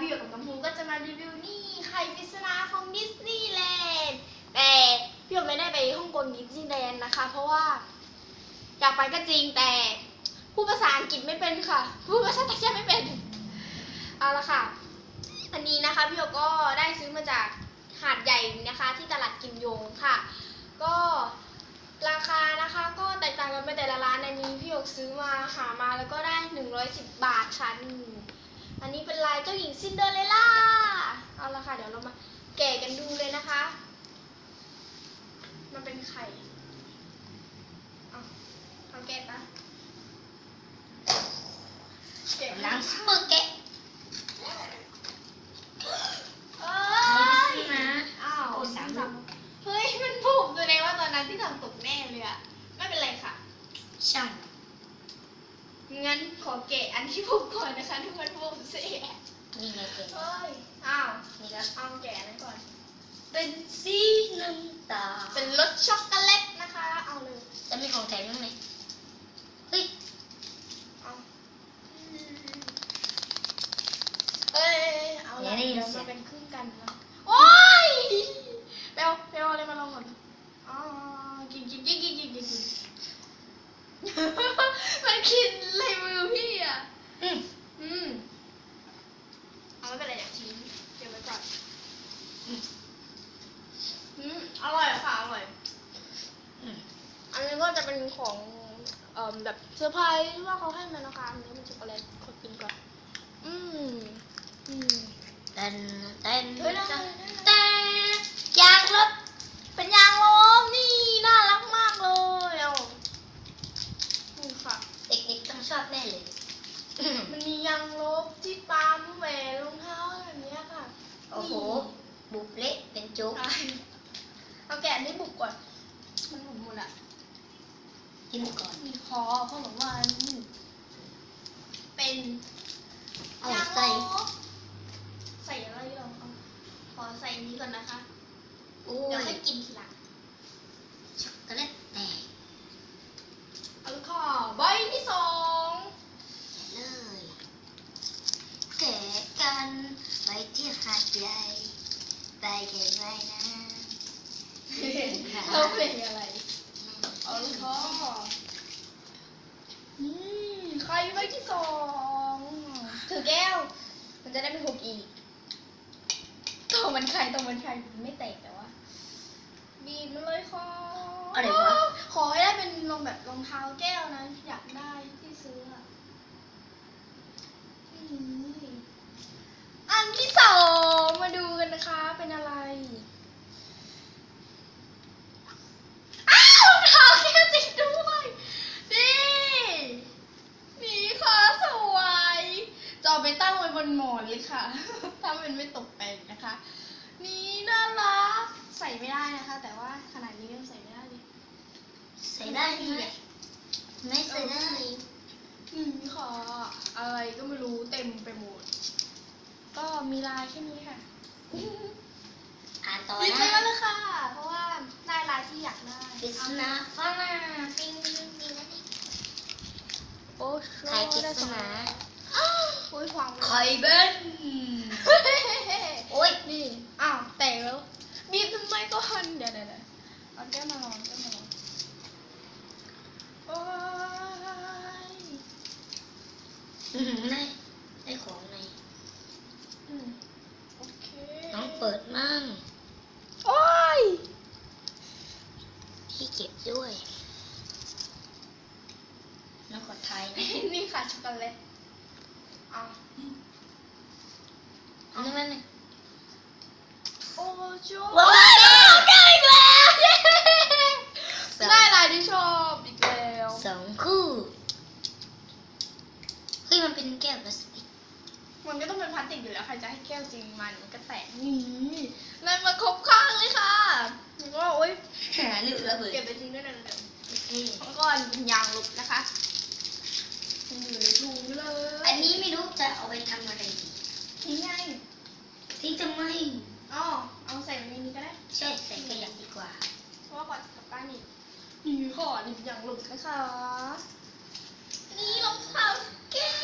พี่อยู่กับน้ำพูก็จะมารีวิวนี่ไข่ปริศนาของดิสนีย์แลนด์แต่พี่อยู่ไม่ได้ไปฮ่องกงดิสนีย์แลนด์นะคะ เพราะว่าอยากไปก็จริงแต่พูดภาษาอังกฤษไม่เป็นค่ะพูดภาษาไทยไม่เป็นเอาละค่ะ อันนี้นะคะพี่โยก็ได้ซื้อมาจากหาดใหญ่นะคะ ที่ตลาดกิมยงค่ะ ก็ราคานะคะก็แตกต่างกันไปแต่ละร้านอันนี้พี่โยกซื้อมาหามาแล้วก็ได้ 110 บาทค่ะนี่ อันนี้เป็นลายเจ้าหญิงซินเดอเรลล่า เอาละค่ะ เดี๋ยวเรามาแกะกันดูเลยนะคะ มันเป็นไข่เอาเอาแกะปะแกะล้างซุปเปอร์แกะเอ้นี่ยนะอ้าวโอ้สามลูกเฮ้ย มันผูกแสดงว่าตอนนั้นที่ทำตกแน่เลยอะไม่เป็นไรค่ะ ช่างงั้นขอแกะอันที่ผูกก่อนนะคะทุกคนผูกเสียนี่ไงเกะเฮ้ยอ้าวนี่ก็เอาแกะนั้นก่อน เป็นสีน้ำตาลเป็นรสช็อกโกแลตนะคะ เอาเลย จะมีของแถมบ้างไหมเฮ้ยเอาเอ้ยเอาละเดี๋ยวมาเป็นครึ่งกันนะโอ้ยเปลวเปลวอะไรมาลองก่อนอ๋อกินกินกินกินกินกินกินมันกินลายมือพี่อะ อืม อืม เอาไม่เป็นไรเดี๋ยวทิ้งเก็บไว้ก่อน อืม อืม อร่อยค่ะ อร่อย อืม อันนี้ก็จะ เป็นของเอ่อแบบเซอร์ไพรส์ที่ว่าเขาให้มานะคะอันนี้เป็นช็อกโกแลตขอกินก่อน อืมอืมเต้นเต้นเฮ้ยน่าเต้นรักแต่ยางลบเป็นยางลมนี่น่ารักมากเลยเอานี่ค่ะ เด็กๆต้องชอบแน่เลย มันมียางลบที่ปั๊มแหวนรองเท้าแบบเนี้ยค่ะโอ้โห บุบเละเป็นโจ๊กใช่เอาแกะนี่บุกก่อนมันหมุนหมดอะ กินก่อน มีคอเขาบอกว่านี่เป็นเอายางลใส่บใส่อะไรหรอเอาขอใส่อันนี้ก่อนนะคะ โอ้เดี๋ยวยให้กินทีหลังช็อกโกแลตแตกเอาละค่ะใบที่สองเลย แกะกันไปที่หาดใหญ่ไปกันไว้นะเราเพลงอะไร เอาละค่ะนี่ ใครใบที่สองถือแก้ว มันจะได้ไม่หกอีกตัวมันใครตัวมันใครไม่แตกแต่ว่าบีบมันเลยค่ะอะไรวะขอให้ได้เป็นรองแบบรองเท้าแก้วนะอยากได้ที่ซื้ออะนี่อันที่สองมาดูกันนะคะเป็นอะไร อ้าวรองเท้าแก้วจริงด้วย นี่ นี่ค่ะสวยจะเอาไปตั้งไว้บ นหมอนเลยค่ะ ถ้ามันไม่ตกแต่งนะคะ นี่น่ารักใส่ไม่ได้นะคะ แต่ว่าขนาดนี้ยังใส่ไม่ได้เลยใส่ได้ไหมไม่ใส่ได้อืมค่ะอะไรก็ไม่รู้เต็มไปหมด ก็มีลายแค่นี้ค่ะอ่านต่อดีใจนะมากเลยค่ะ เพราะว่าได้ลายที่อยากได้ปริศนาฟ้ามาปิงปิงปิงนะนี่โอ้ไข่ปริศนา โอ้ยควางไปไข่เบนโอ้ยนี่อ้าวแตกแล้วบีบทำไมก่อนเดี๋ยวเดี๋ยวเดี๋ยวเอาแก้วมาลองแก้วมาลองโอ้ยอื้อหือได้ได้ของในอืมโอเคน้องเปิดมั่งโอ้ยที่เก็บด้วยน้องขอไทยนะ นี่ค่ะช็อกโกแลตเอา อันนี้มัน โอ้ ชูว้าวได้อีกแล้วเย้สองได้ลายที่ชอบอีกแล้วสองคู่เฮ้ยมันเป็นแก้วพลาสติกมันก็ต้องเป็นพลาสติกอยู่แล้วใครจะให้แก้วจริงมันมันก็แตกนี่แล้วมาครบข้างเลยค่ะแล้วก็โอ๊ยหาลูกระเบิดเก็บไปทิ้งด้วยนะเดี๋ยวโอเคแล้วก็เป็นยางลบนะคะอยู่ในถุงเลย อันนี้ไม่รู้จะเอาไปทำอะไรดีทิ้งไงทิ้งทำไมอ๋อ เอาใส่ในนี้ก็ได้ ใช่ใส่ขยะดีกว่า เพราะว่าก่อนกลับบ้านนี่นี่ค่ะนี่อย่างหลุดนะคะ นี่รองเท้าแก้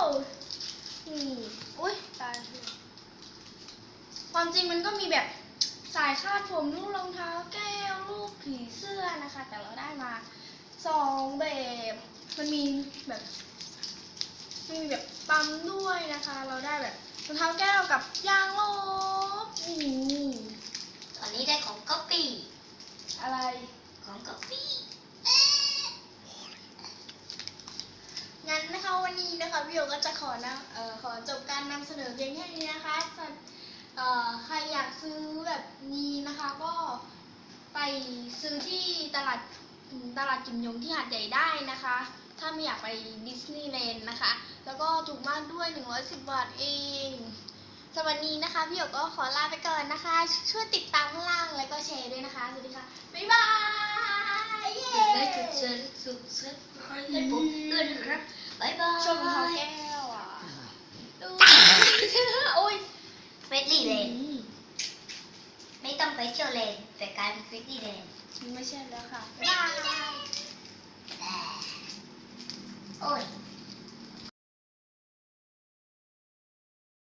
ว นี่ อุ้ยตายความจริงมันก็มีแบบสายคาดผมลูกรองเท้าแก้วลูกผีเสื้อนะคะ แต่เราได้มาสองแบบ มันมีแบบมีแบบปั๊มด้วยนะคะ เราได้แบบรองเท้าแก้วกับยางลบนี่ตอนนี้ ได้ของก๊อปปี้อะไรของก๊อปปี้งั้นนะคะวันนี้นะคะพี่โยก็จะขอนะเอ่อขอจบการนำเสนอเพียงแค่นี้นะคะส่วนเอ่อใครอยากซื้อแบบนี้นะคะก็ไปซื้อที่ตลาดอืมตลาดกิมยงที่หาดใหญ่ได้นะคะ ถ้าไม่อยากไปดิสนีย์แลนด์นะคะ แล้วก็ถูกมากด้วย 110 บาทเอง สวัสดีนะคะ พี่หยกก็ขอลาไปก่อนนะคะ ช่วยติดตามข้างล่างแล้วก็แชร์ด้วยนะคะ สวัสดีค่ะ บ๊ายบายเย้ได้จุดเชิญสุดเชิยเพื่อนผมด้วยนะครับบ๊ายบายชมเขาแก้วอะโอ้ยเฟสตี้เลนไม่ต้องไปเที่ยวเลนแต่กายเฟสตี้เลนไม่ใช่แล้วค่ะบ๊ายบายโอ้ย